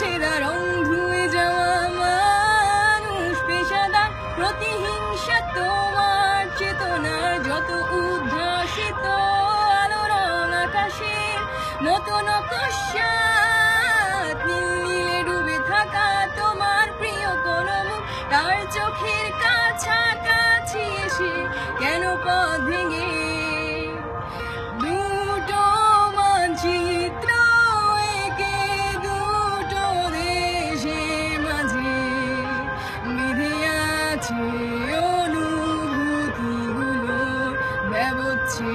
ছেঁড়া রং ধুয়ে যাওয়া মানুষ, পেশাদার প্রতিহিংসা তোমার চেতনার যত উদ্ভাসিত আলো রং আকাশের মতো নকশাত নীলে ডুবে থাকা তোমার প্রিয় কোনো তার চোখের কাছাকাছি এসে কেন পথ ভেঙে তবু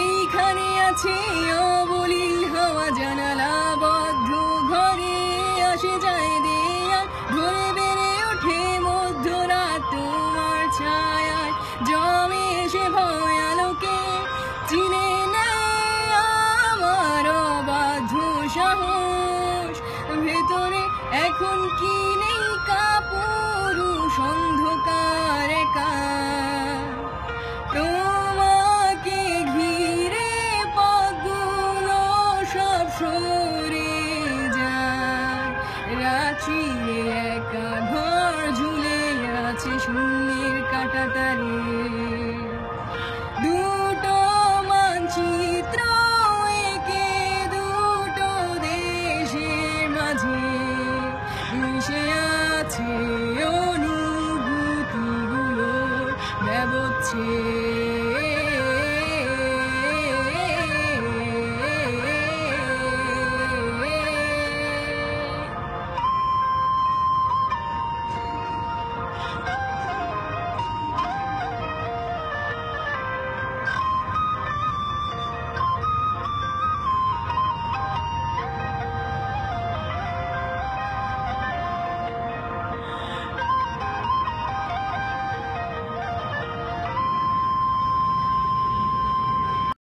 এইখানে আছে অবলীল হাওয়া জানালা বদ্ধ ভেতরে, এখন কি নেই? কাপুরুষ অন্ধকার তোমাকে ঘিরে পথগুলো সব সরে যায়। রাত্রিরে একা ঘর ঝুলে আছে শূন্যের কাটাতারে see.